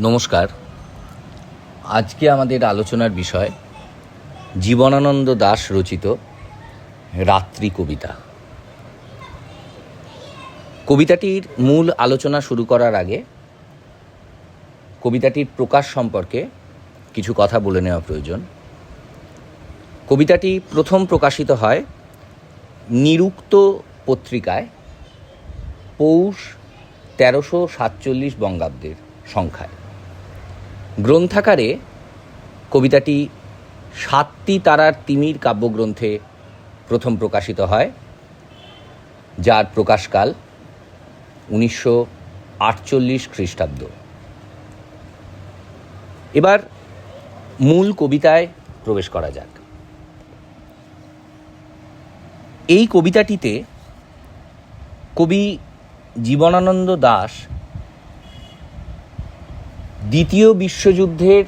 নমস্কার। আজকে আমাদের আলোচনার বিষয়, জীবনানন্দ দাস রচিত রাত্রি কবিতা। কবিতাটির মূল আলোচনা শুরু করার আগে কবিতাটির প্রকাশ সম্পর্কে কিছু কথা বলে নেওয়া প্রয়োজন। কবিতাটি প্রথম প্রকাশিত হয় নিরুক্ত পত্রিকায় পৌষ তেরোশো সাতচল্লিশ বঙ্গাব্দের সংখ্যায়। গ্রন্থাকারে কবিতাটি সাতটি তারার তিমির কাব্যগ্রন্থে প্রথম প্রকাশিত হয়, যার প্রকাশকাল উনিশশো আটচল্লিশ খ্রিস্টাব্দ। এবার মূল কবিতায় প্রবেশ করা যাক। এই কবিতাটিতে কবি জীবনানন্দ দাস দ্বিতীয় বিশ্বযুদ্ধের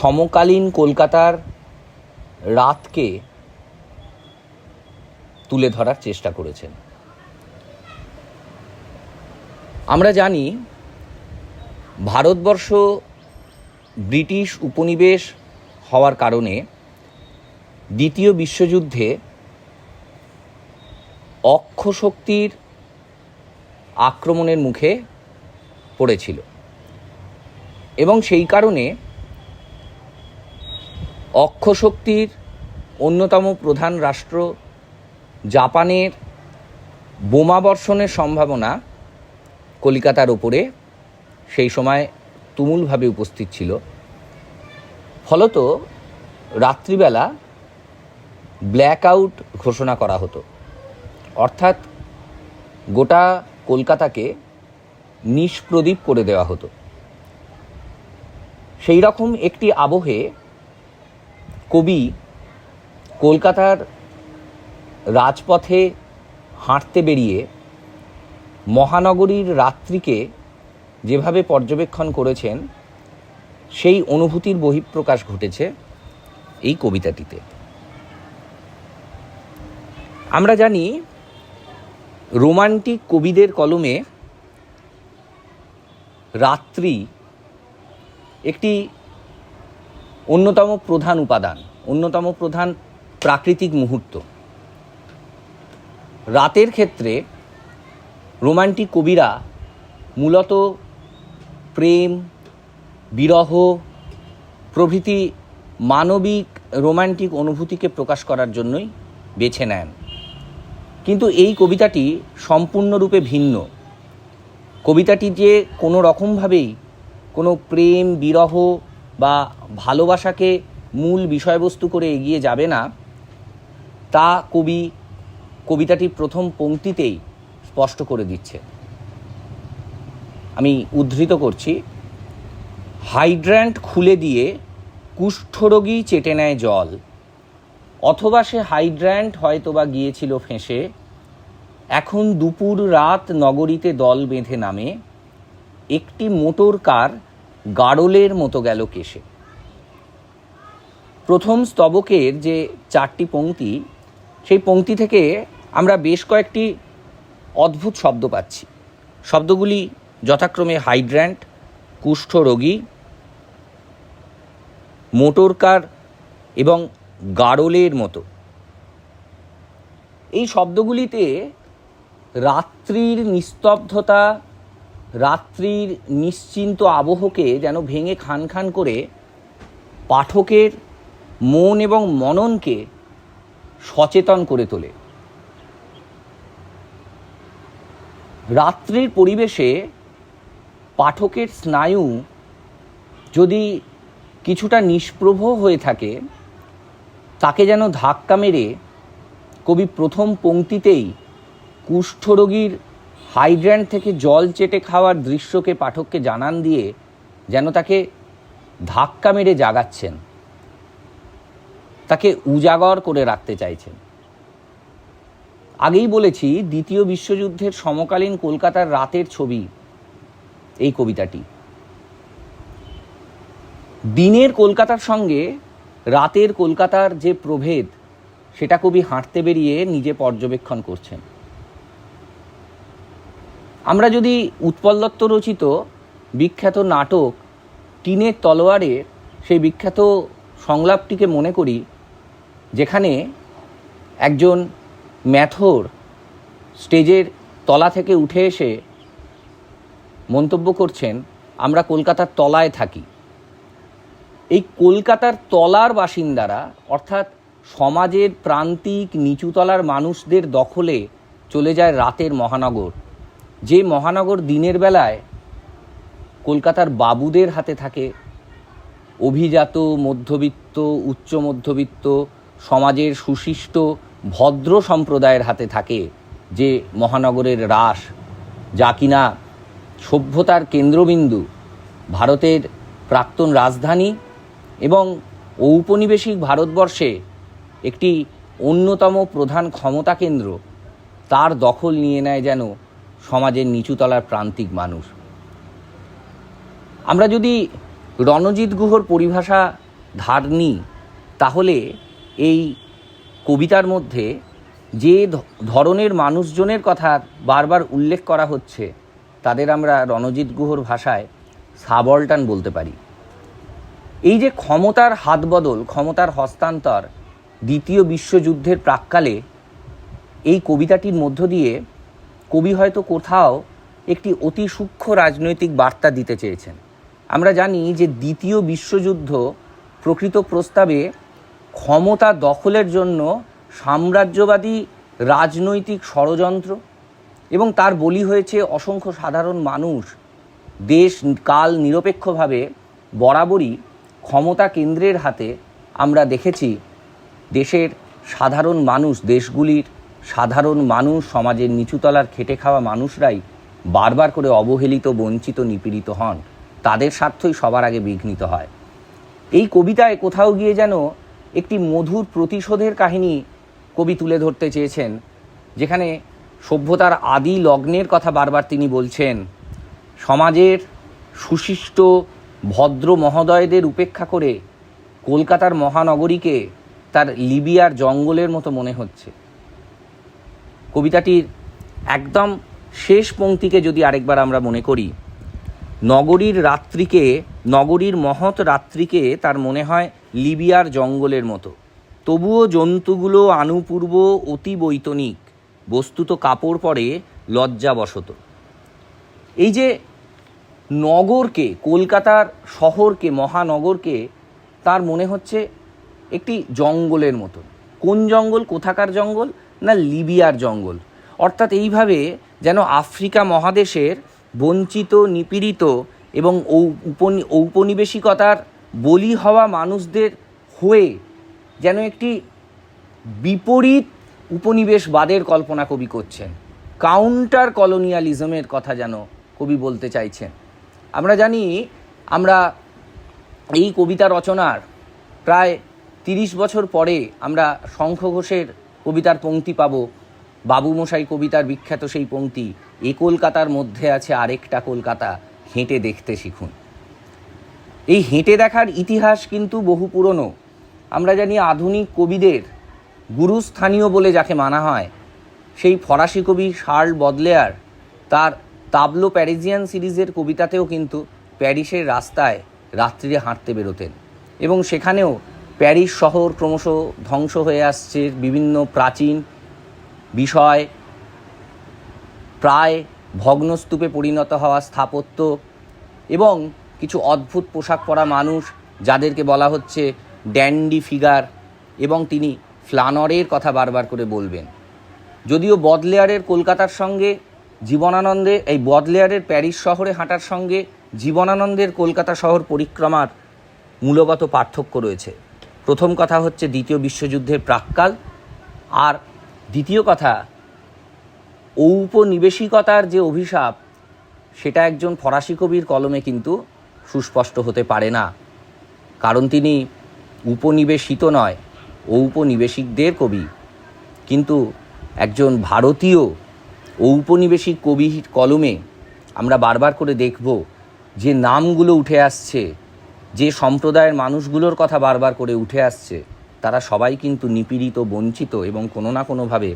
সমকালীন কলকাতার রাতকে তুলে ধরার চেষ্টা করেছেন। আমরা জানি ভারতবর্ষ ব্রিটিশ উপনিবেশ হওয়ার কারণে দ্বিতীয় বিশ্বযুদ্ধে অক্ষ শক্তির আক্রমণের মুখে পড়েছিল। এবং সেই কারণে অক্ষ শক্তির অন্যতম প্রধান রাষ্ট্র জাপানের বোমাবর্ষণের সম্ভাবনা কলিকাতার ওপরে সেই সময় তুমুলভাবে উপস্থিত ছিল। ফলত রাত্রিবেলা ব্ল্যাক আউট ঘোষণা করা হতো। অর্থাৎ গোটা কলকাতাকে নিষ্প্রদীপ করে দেওয়া হতো। সেই রকম একটি আবহে কবি কলকাতার রাজপথে হাঁটতে বেরিয়ে মহানগরীর রাত্রিকে যেভাবে পর্যবেক্ষণ করেছেন, সেই অনুভূতির বহিঃপ্রকাশ ঘটেছে এই কবিতাটিতে। আমরা জানি, রোমান্টিক কবিদের কলমে রাত্রি একটি অন্যতম প্রধান উপাদান, অন্যতম প্রধান প্রাকৃতিক মুহূর্ত। রাতের ক্ষেত্রে রোমান্টিক কবিরা মূলত প্রেম, বিরহ, প্রভৃতি মানবিক রোমান্টিক অনুভূতিকে প্রকাশ করার জন্যই বেছে নেন। কিন্তু এই কবিতাটি সম্পূর্ণরূপে ভিন্ন। কবিতাটি যে কোনো রকমভাবেই কোনো প্রেম, বিরহ বা ভালোবাসাকে মূল বিষয়বস্তু করে এগিয়ে যাবে না, তা কবি কবিতাটির প্রথম পংক্তিতেই স্পষ্ট করে দিচ্ছে। আমি উদ্ধৃত করছি, হাইড্র্যান্ট খুলে দিয়ে কুষ্ঠরোগী চেটে নেয় জল, অথবা সে হাইড্র্যান্ট হয়তোবা গিয়েছিল ফেঁসে এখন দুপুর রাত নগরীতে দল বেঁধে নামে, একটি মোটর কার গাড়লের মতো গেল কেশে। প্রথম স্তবকের যে চারটি পংক্তি, সেই পংক্তি থেকে আমরা বেশ কয়েকটি অদ্ভুত শব্দ পাচ্ছি। শব্দগুলি যথাক্রমে হাইড্র্যান্ট কুষ্ঠরোগী মোটর কার এবং গাড়লের মতো। এই শব্দগুলিতে রাত্রির নিস্তব্ধতা, রাত্রির নিশ্চিন্ত আবহকে যেন ভেঙে খান খান করে পাঠকের মন এবং মননকে সচেতন করে তোলে। রাত্রির পরিবেশে পাঠকের স্নায়ু যদি কিছুটা নিষ্প্রভ হয়ে থাকে, তাকে যেন ধাক্কা মেরে কবি প্রথম পংক্তিতেই কুষ্ঠরোগীর হাইড্র্যান্ট থেকে জল চেটে খাওয়ার দৃশ্যকে পাঠককে জানান দিয়ে যেন তাকে ধাক্কা মেরে জাগাচ্ছেন। তাকে উজাগর করে রাখতে চাইছেন। আগেই বলেছি, দ্বিতীয় বিশ্বযুদ্ধের সমকালীন কলকাতার রাতের ছবি এই কবিতাটি। দিনের কলকাতার সঙ্গে রাতের কলকাতার যে প্রভেদ, সেটা কবি হাঁটতে বেরিয়ে নিজে পর্যবেক্ষণ করছেন। আমরা যদি উৎপল দত্ত রচিত বিখ্যাত নাটক টিনের তলোয়ারের সেই বিখ্যাত সংলাপটিকে মনে করি, যেখানে একজন ম্যাথর স্টেজের তলা থেকে উঠে এসে মন্তব্য করছেন, আমরা কলকাতার তলায় থাকি। এই কলকাতার তলার বাসিন্দারা, অর্থাৎ সমাজের প্রান্তিক নিচুতলার মানুষদের দখলে চলে যায় রাতের মহানগর। যে মহানগর দিনের বেলায় কলকাতার বাবুদের হাতে থাকে, অভিজাত, মধ্যবিত্ত, উচ্চ মধ্যবিত্ত, সমাজের সুশিষ্ট, ভদ্র সম্প্রদায়ের হাতে থাকে যে মহানগরের রাস, যা কিনা সভ্যতার কেন্দ্রবিন্দু, ভারতের প্রাক্তন রাজধানী এবং ঔপনিবেশিক ভারতবর্ষে একটি অন্যতম প্রধান ক্ষমতা কেন্দ্র, তার দখল নিয়ে নেয় যেন সমাজের নিচুতলার প্রান্তিক মানুষ। আমরা যদি রণজিৎ গুহর পরিভাষা ধার নিই, তাহলে এই কবিতার মধ্যে যে ধরনের মানুষজনের কথা বারবার উল্লেখ করা হচ্ছে, তাদের আমরা রণজিৎ গুহর ভাষায় সাবলটান বলতে পারি। এই যে ক্ষমতার হাতবদল, ক্ষমতার হস্তান্তর দ্বিতীয় বিশ্বযুদ্ধের প্রাককালে এই কবিতাটির মধ্য দিয়ে কবি হয়তো কোথাও একটি অতি সূক্ষ্ম রাজনৈতিক বার্তা দিতে চেয়েছেন। আমরা জানি যে দ্বিতীয় বিশ্বযুদ্ধ প্রকৃত প্রস্তাবে ক্ষমতা দখলের জন্য সাম্রাজ্যবাদী রাজনৈতিক ষড়যন্ত্র এবং তার বলি হয়েছে অসংখ্য সাধারণ মানুষ দেশ কাল নিরপেক্ষভাবে বরাবরই ক্ষমতা কেন্দ্রের হাতে আমরা দেখেছি দেশের সাধারণ মানুষ, দেশগুলির সাধারণ মানুষ, সমাজের নিচুতলার খেটে খাওয়া মানুষরাই বারবার করে অবহেলিত, বঞ্চিত, নিপীড়িত হন। তাদের স্বার্থই সবার আগে বিঘ্নিত হয়। এই কবিতায় কোথাও গিয়ে যেন একটি মধুর প্রতিশোধের কাহিনী কবি তুলে ধরতে চেয়েছেন, যেখানে সভ্যতার আদি লগ্নের কথা বারবার তিনি বলছেন, সমাজের সুশিষ্ট ভদ্র মহোদয়দের উপেক্ষা করে কলকাতার মহানগরীকে তার লিবিয়ার জঙ্গলের মতো মনে হচ্ছে। কবিতাটির একদম শেষ পংক্তিকে যদি আরেকবার আমরা মনে করি, নগরীর রাত্রিকে, নগরীর মহৎ রাত্রিকে তার মনে হয় লিবিয়ার জঙ্গলের মতো। তবুও জন্তুগুলো আনুপূর্ব অতি বৈতনিক, বস্তুত কাপড় পরে লজ্জাবশত। এই যে নগরকে, কলকাতার শহরকে, মহানগরকে তার মনে হচ্ছে একটি জঙ্গলের মতো। কোন জঙ্গল? কোথাকার জঙ্গল? না লিবিয়ার জঙ্গল। অর্থাৎ এইভাবে যেন আফ্রিকা মহাদেশের বঞ্চিত, নিপীড়িত এবং ঔপনিবেশিকতার বলি হওয়া মানুষদের হয়ে যেন একটি বিপরীত উপনিবেশবাদের কল্পনা কবি করছেন। কাউন্টার কলোনিয়ালিজমের কথা যেন কবি বলতে চাইছেন। আমরা জানি, আমরা এই কবিতা রচনার প্রায় তিরিশ বছর পরে আমরা শঙ্খ ঘোষের কবিতার পংক্তি পাবো। বাবু মশাই কবিতার বিখ্যাত সেই পংক্তি এ কলকাতার মধ্যে আছে আরেকটা কলকাতা, হেঁটে দেখতে শিখুন। এই হেঁটে দেখার ইতিহাস কিন্তু বহু পুরনো। আমরা জানি আধুনিক কবিদের গুরুস্থানীয় বলে যাকে মানা হয়। সেই ফরাসি কবি শার্ল বদলেয়ার তার তাবলো প্যারিজিয়ান সিরিজের কবিতাতেও কিন্তু প্যারিসের রাস্তায় রাত্রিরে হাঁটতে বেরোতেন এবং সেখানেও প্যারিস শহর ক্রমশ ধ্বংস হয়ে আসছে, বিভিন্ন প্রাচীন বিষয় প্রায় ভগ্নস্তূপে পরিণত হওয়া স্থাপত্য এবং কিছু অদ্ভুত পোশাক পরা মানুষ যাদেরকে বলা হচ্ছে ড্যান্ডি ফিগার এবং তিনি ফ্লানরের কথা বারবার করে বলবেন। যদিও বদলেয়ারের কলকাতার সঙ্গে জীবনানন্দে, এই বদলেয়ারের প্যারিস শহরে হাঁটার সঙ্গে জীবনানন্দের কলকাতা শহর পরিক্রমার মূলগত পার্থক্য রয়েছে। প্রথম কথা হচ্ছে দ্বিতীয় বিশ্বযুদ্ধের প্রাক্কাল। আর দ্বিতীয় কথা, ঔপনিবেশিকতার যে অভিশাপ, সেটা একজন ফরাসি কবির কলমে কিন্তু সুস্পষ্ট হতে পারে না। কারণ তিনি উপনিবেশিত নয়, ঔপনিবেশিকদের কবি। কিন্তু একজন ভারতীয় ঔপনিবেশিক কবির কলমে আমরা বারবার করে দেখব যে নামগুলো উঠে আসছে। যে সম্প্রদায়ের মানুষগুলোর কথা বারবার করে উঠে আসছে, তারা সবাই কিন্তু নিপীড়িত, বঞ্চিত এবং কোনো না কোনোভাবে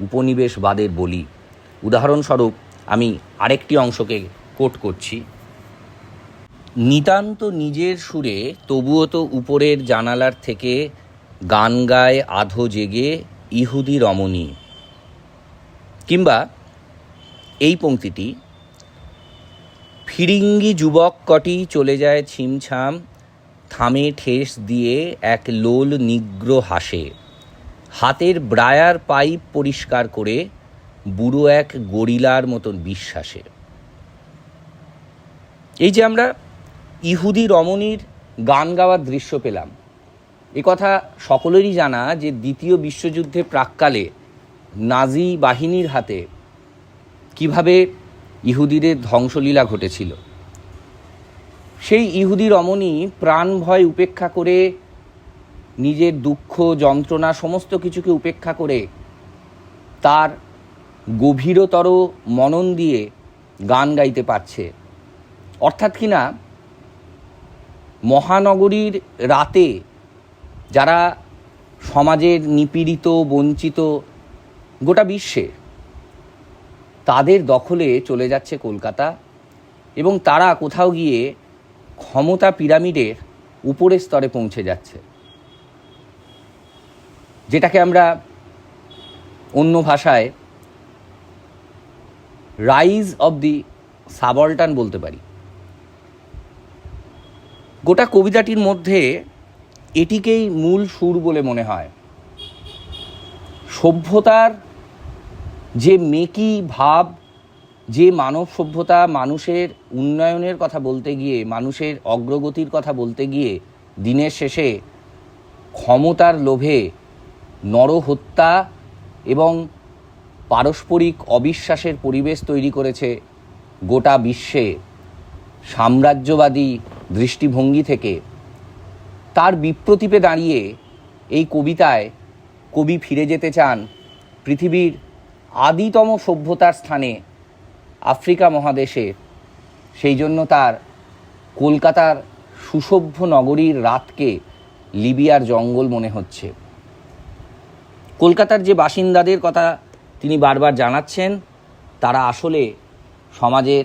উপনিবেশবাদের বলি। উদাহরণস্বরূপ, আমি আরেকটি অংশকে কোট করছি। নিতান্ত নিজের সুরে তবুও তো উপরের জানালার থেকে গান গায় আধো জেগে ইহুদি রমণী। কিংবা এই পংক্তিটি ফিরিঙ্গি যুবক কটি চলে যায় ছিমছাম, থামে ঠেস দিয়ে এক লোল নিগ্র হাসে। হাতের ব্রায়ার পাইপ পরিষ্কার করে বুড়ো এক গরিলার মতন বিশ্বাসে। এই যে আমরা ইহুদি রমণীর গান গাওয়ার দৃশ্য পেলাম। এ কথা সকলেরই জানা যে দ্বিতীয় বিশ্বযুদ্ধে প্রাককালে নাজি বাহিনীর হাতে কীভাবে ইহুদিদের ধ্বংসলীলা ঘটেছিল। সেই ইহুদি রমণী প্রাণ ভয় উপেক্ষা করে, নিজের দুঃখ, যন্ত্রণা, সমস্ত কিছুকে উপেক্ষা করে তার গভীরতর মনন দিয়ে গান গাইতে পারছে। অর্থাৎ কিনা মহানগরীর রাতে যারা সমাজের নিপীড়িত, বঞ্চিত গোটা বিশ্বে তাদের দখলে চলে যাচ্ছে কলকাতা এবং তারা কোথাও গিয়ে ক্ষমতা পিরামিডের উপরের স্তরে পৌঁছে যাচ্ছে। যেটাকে আমরা অন্য ভাষায় রাইজ অব দি সাবল্টান বলতে পারি। গোটা কবিতাটির মধ্যে এটিকেই মূল সুর বলে মনে হয়। সভ্যতার যে মেকি ভাব, যে মানব সভ্যতা মানুষের উন্নয়নের কথা বলতে গিয়ে, মানুষের অগ্রগতির কথা বলতে গিয়ে, দিনের শেষে ক্ষমতার লোভে নরহত্যা এবং পারস্পরিক অবিশ্বাসের পরিবেশ তৈরি করেছে গোটা বিশ্বে সাম্রাজ্যবাদী দৃষ্টিভঙ্গি থেকে। তার বিপ্রতীপে দাঁড়িয়ে এই কবিতায় কবি ফিরে যেতে চান পৃথিবীর আদিতম সভ্যতার স্থানে আফ্রিকা মহাদেশে, সেই জন্য তার কলকাতার সুসভ্য নগরীর রাতকে লিবিয়ার জঙ্গল মনে হচ্ছে। কলকাতার যে বাসিন্দাদের কথা তিনি বারবার জানাচ্ছেন, তারা আসলে সমাজের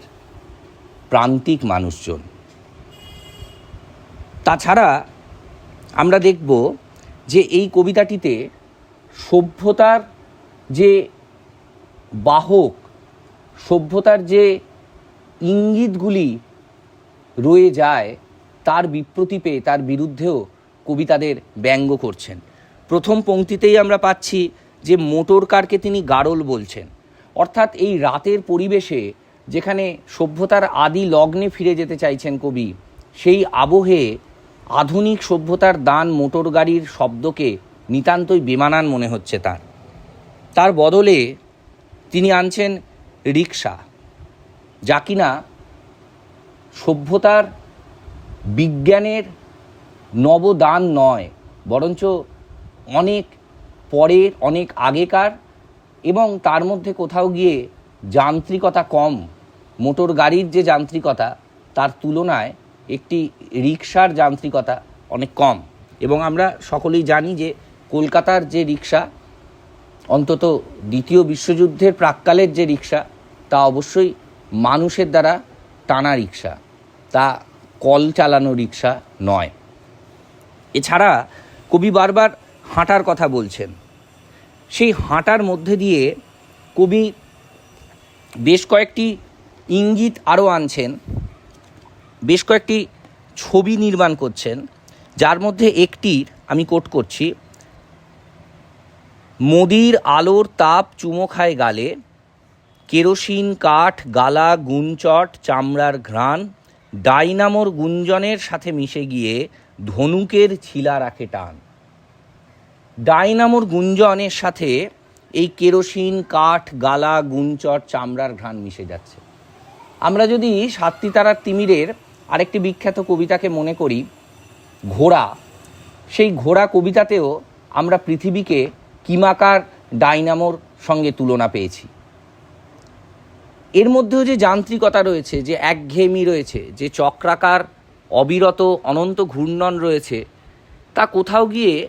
প্রান্তিক মানুষজন। তাছাড়া আমরা দেখব যে এই কবিতাটিতে সভ্যতার যে বাহক সভ্যতার যে ইঙ্গিতগুলি রয়ে যায়, তার বিপ্রতীপে তার বিরুদ্ধেও কবি তাদের ব্যঙ্গ করছেন। প্রথম পংক্তিতেই আমরা পাচ্ছি যে মোটর কারকে তিনি গারল বলছেন। অর্থাৎ এই রাতের পরিবেশে যেখানে সভ্যতার আদি লগ্নে ফিরে যেতে চাইছেন কবি, সেই আবহে আধুনিক সভ্যতার দান মোটর গাড়ির শব্দকে নিতান্তই বেমানান মনে হচ্ছে তার। তার বদলে তিনি আনছেন রিক্সা যা কিনা সভ্যতার বিজ্ঞানের নবদান নয়, বরঞ্চ অনেক পরের, অনেক আগেকার এবং তার মধ্যে কোথাও গিয়ে যান্ত্রিকতা কম। মোটর গাড়ির যে যান্ত্রিকতা, তার তুলনায় একটি রিক্সার যান্ত্রিকতা অনেক কম। এবং আমরা সকলেই জানি যে কলকাতার যে রিক্সা অন্তত দ্বিতীয় বিশ্বযুদ্ধের প্রাককালের যে রিক্সা, তা অবশ্যই মানুষের দ্বারা টানা রিক্সা, তা কল চালানো রিক্সা নয়। এছাড়া কবি বারবার হাঁটার কথা বলছেন। সেই হাঁটার মধ্যে দিয়ে কবি বেশ কয়েকটি ইঙ্গিত আরও আনছেন, বেশ কয়েকটি ছবি নির্মাণ করছেন, যার মধ্যে একটির আমি কোট করছি মোদির আলোর তাপ চুমো খায় গালে। কেরোসিন, কাঠ, গালা গুঞ্চট চামড়ার ঘ্রাণ, ডাইনামোর গুঞ্জনের সাথে মিশে গিয়ে ধনুকের ছিলা রাখে টান। ডাইনামোর গুঞ্জনের সাথে এই কেরোসিন, কাঠ, গালা গুঞ্চট চামড়ার ঘ্রাণ মিশে যাচ্ছে। আমরা যদি সাতটি তারার তিমিরের আরেকটি বিখ্যাত কবিতাকে মনে করি, ঘোড়া। সেই ঘোড়া কবিতাতেও আমরা পৃথিবীকে কিমাকার ডাইনামোর সঙ্গে তুলনা পেয়েছি। এর মধ্যেও যে যান্ত্রিকতা রয়েছে, যে একঘেয়েমি রয়েছে, যে চক্রাকার, অবিরত, অনন্ত ঘূর্ণন রয়েছে, তা কোথাও গিয়ে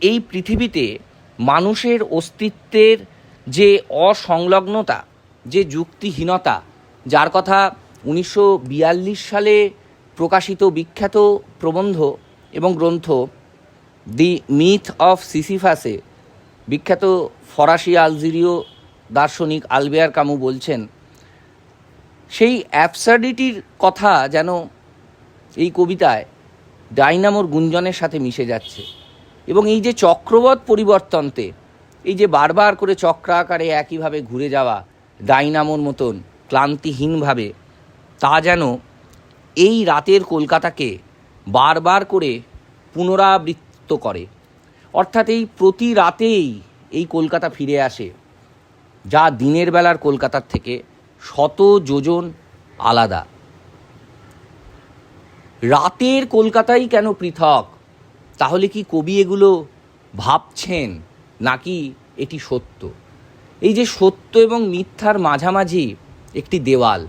এই পৃথিবীতে মানুষের অস্তিত্বের যে অসংলগ্নতা, যে যুক্তিহীনতা, যার কথা উনিশশো বিয়াল্লিশ সালে প্রকাশিত বিখ্যাত প্রবন্ধ এবং গ্রন্থ দি মিথ অফ সিসিফাসে বিখ্যাত ফরাসি আলজেরীয় দার্শনিক আলবেয়ার কামু বলছেন, সেই অ্যাবসার্ডিটির কথা যেন এই কবিতায় ডাইনামোর গুঞ্জনের সাথে মিশে যাচ্ছে। এবং এই যে চক্রবৎ পরিবর্তনতে, এই যে বারবার করে চক্রাকারে একইভাবে ঘুরে যাওয়া ডাইনামোর মতন ক্লান্তিহীনভাবে, তা যেন এই রাতের কলকাতাকে বারবার করে পুনরাবৃত্ত করে। অর্থাৎ এই প্রতি রাতেই এই কলকাতা ফিরে আসে, যা দিনের বেলার কলকাতার থেকে শত যোজন আলাদা। রাতের কলকাতাই কেন পৃথক? তাহলে কি কবি এগুলো ভাবছেন নাকি এটি সত্য? এই যে সত্য এবং মিথ্যার মাঝামাঝি একটি দেওয়াল।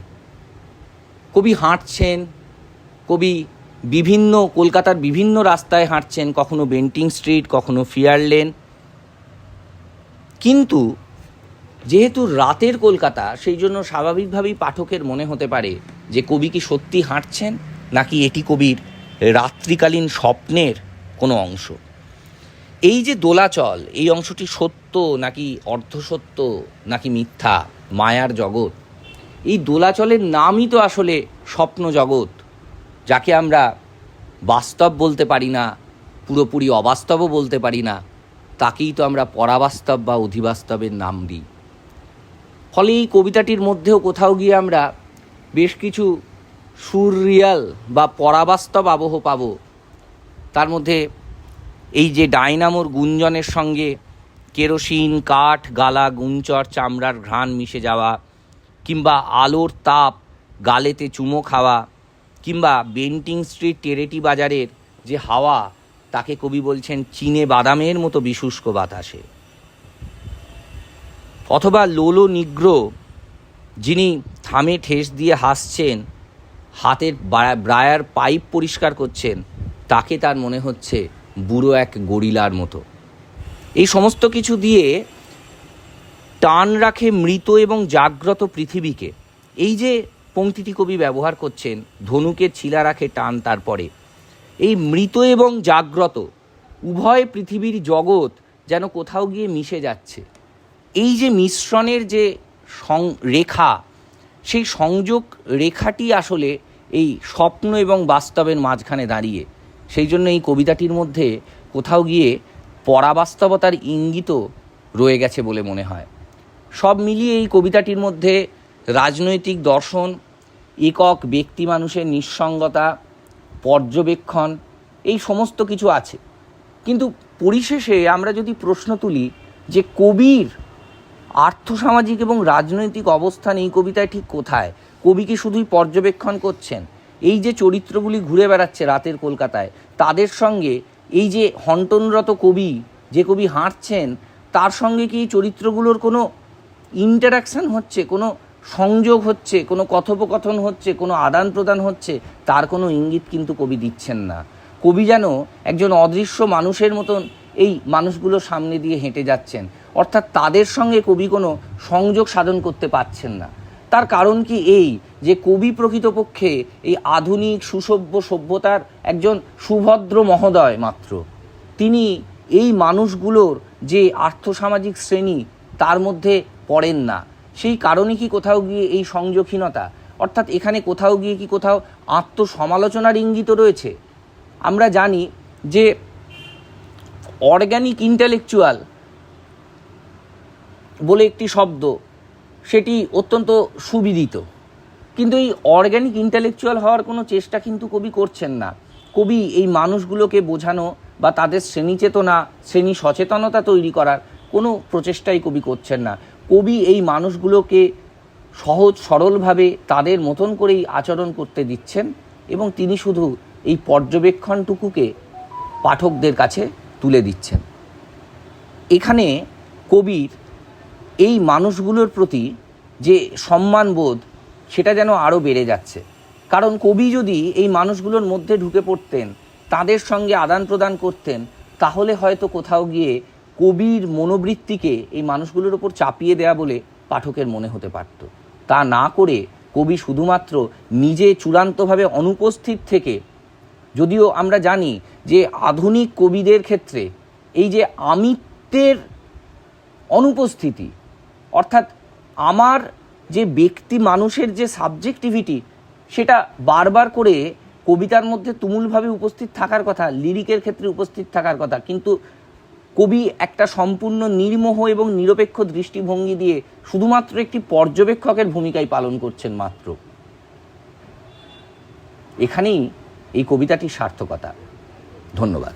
কবি হাঁটছেন, কবি বিভিন্ন, কলকাতার বিভিন্ন রাস্তায় হাঁটছেন, কখনো বেন্টিং স্ট্রিট, কখনো ফিয়ার লেন। কিন্তু যেহেতু রাতের কলকাতা, সেই জন্য স্বাভাবিকভাবেই পাঠকের মনে হতে পারে যে কবি কি সত্যি হাঁটছেন, নাকি এটি কবির রাত্রিকালীন স্বপ্নের কোনো অংশ। এই যে দোলাচল, এই অংশটি সত্য, নাকি অর্ধসত্য, নাকি মিথ্যা, মায়ার জগৎ, এই দোলাচলের নামই তো আসলে স্বপ্ন জগৎ। যাকে আমরা বাস্তব বলতে পারি না, পুরোপুরি অবাস্তবও বলতে পারি না, তাকেই তো আমরা পরাবাস্তব বা অধিবাস্তবের নাম দিই। ফলে এই কবিতাটির মধ্যেও কোথাও গিয়ে আমরা বেশ কিছু সুররিয়াল বা পরাবাস্তব আবহ পাব। তার মধ্যে এই যে ডাইনামোর গুঞ্জনের সঙ্গে কেরোসিন, কাঠ, গালা, গুঞ্চর, চামড়ার ঘ্রাণ মিশে যাওয়া কিংবা আলোর তাপ, গালেতে চুমো খাওয়া কিংবা বেন্টিং স্ট্রিট টেরেটি বাজারের যে হাওয়া, তাকে কবি বলছেন চীনে বাদামের মতো বিশুষ্ক বাতাসে। অথবা লোলো নিগ্র, যিনি থামে ঠেস দিয়ে হাসছেন, হাতের ব্রায়ার পাইপ পরিষ্কার করছেন, তাকে তার মনে হচ্ছে বুড়ো এক গরিলার মতো। এই সমস্ত কিছু দিয়ে টান রাখে মৃত এবং জাগ্রত পৃথিবীকে। এই যে পংক্তিটি কবি ব্যবহার করছেন, ধনুকে ছিলা রাখে টান তারপরে। এই মৃত এবং জাগ্রত, উভয় পৃথিবীর জগৎ যেন কোথাও গিয়ে মিশে যাচ্ছে। এই যে মিশ্রণের যে সং, রেখা, সেই সংযোগ রেখাটি আসলে এই স্বপ্ন এবং বাস্তবের মাঝখানে দাঁড়িয়ে। সেই জন্য এই কবিতাটির মধ্যে কোথাও গিয়ে পরাবাস্তবতার ইঙ্গিতও রয়ে গেছে বলে মনে হয়। সব মিলিয়ে এই কবিতাটির মধ্যে রাজনৈতিক দর্শন, একক ব্যক্তি মানুষের নিঃসঙ্গতা, পর্যবেক্ষণ, এই সমস্ত কিছু আছে। কিন্তু পরিশেষে আমরা যদি প্রশ্ন তুলি যে কবির আর্থসামাজিক এবং রাজনৈতিক অবস্থান এই কবিতায় ঠিক কোথায়? কবি কি শুধুই পর্যবেক্ষণ করছেন? এই যে চরিত্রগুলি ঘুরে বেড়াচ্ছে রাতের কলকাতায়, তাদের সঙ্গে এই যে হন্টনরত কবি, যে কবি হাঁটছেন, তার সঙ্গে কি এই চরিত্রগুলোর কোনো ইন্টারাকশন হচ্ছে? কোনো সংযোগ হচ্ছে, কোনো কথোপকথন হচ্ছে, কোনো আদান প্রদান হচ্ছে, তার কোনো ইঙ্গিত কিন্তু কবি দিচ্ছেন না। কবি যেন একজন অদৃশ্য মানুষের মতন এই মানুষগুলোর সামনে দিয়ে হেঁটে যাচ্ছেন। অর্থাৎ তাদের সঙ্গে কবি কোনো সংযোগ সাধন করতে পারছেন না। তার কারণ কি এই, যে কবি প্রকৃতপক্ষে এই আধুনিক সুসভ্য সভ্যতার একজন সুভদ্র মহোদয় মাত্র। তিনি এই মানুষগুলোর যে আর্থসামাজিক শ্রেণি, তার মধ্যে পড়েন না। সেই কারণে কি কোথাও গিয়ে এই সংযোগহীনতা? অর্থাৎ এখানে কোথাও গিয়ে কি কোথাও আত্মসমালোচনার ইঙ্গিত রয়েছে? আমরা জানি যে অর্গ্যানিক ইন্টেলেকচুয়াল বলে একটি শব্দ, সেটি অত্যন্ত সুবিদিত। কিন্তু এই অর্গ্যানিক ইন্টেলেকচুয়াল হওয়ার কোনো চেষ্টা কিন্তু কবি করছেন না। কবি এই মানুষগুলোকে বোঝানো বা তাদের শ্রেণি চেতনা শ্রেণি সচেতনতা তৈরি করার কোনো প্রচেষ্টাই কবি করছেন না। কবি এই মানুষগুলোকে সহজ, সরলভাবে তাদের মতন করেই আচরণ করতে দিচ্ছেন এবং তিনি শুধু এই পর্যবেক্ষণটুকুকে পাঠকদের কাছে তুলে দিচ্ছেন। এখানে কবির এই মানুষগুলোর প্রতি যে সম্মানবোধ, সেটা যেন আরও বেড়ে যাচ্ছে। কারণ কবি যদি এই মানুষগুলোর মধ্যে ঢুকে পড়তেন, তাদের সঙ্গে আদান প্রদান করতেন, তাহলে হয়তো কোথাও গিয়ে কবির মনোবৃত্তিকে এই মানুষগুলোর ওপর চাপিয়ে দেয়া বলে পাঠকের মনে হতে পারত। তা না করে কবি শুধুমাত্র নিজে চূড়ান্তভাবে অনুপস্থিত থেকে, যদিও আমরা জানি যে আধুনিক কবিদের ক্ষেত্রে এই যে আমিত্বের অনুপস্থিতি, অর্থাৎ আমার যে ব্যক্তি মানুষের যে সাবজেক্টিভিটি, সেটা বারবার করে কবিতার মধ্যে তুমুলভাবে উপস্থিত থাকার কথা, লিরিকের ক্ষেত্রে উপস্থিত থাকার কথা, কিন্তু কবি একটা সম্পূর্ণ নির্মোহ এবং নিরপেক্ষ দৃষ্টিভঙ্গি দিয়ে শুধুমাত্র একটি পর্যবেক্ষকের ভূমিকায় পালন করছেন মাত্র। এখানেই এই কবিতাটির সার্থকতা। ধন্যবাদ।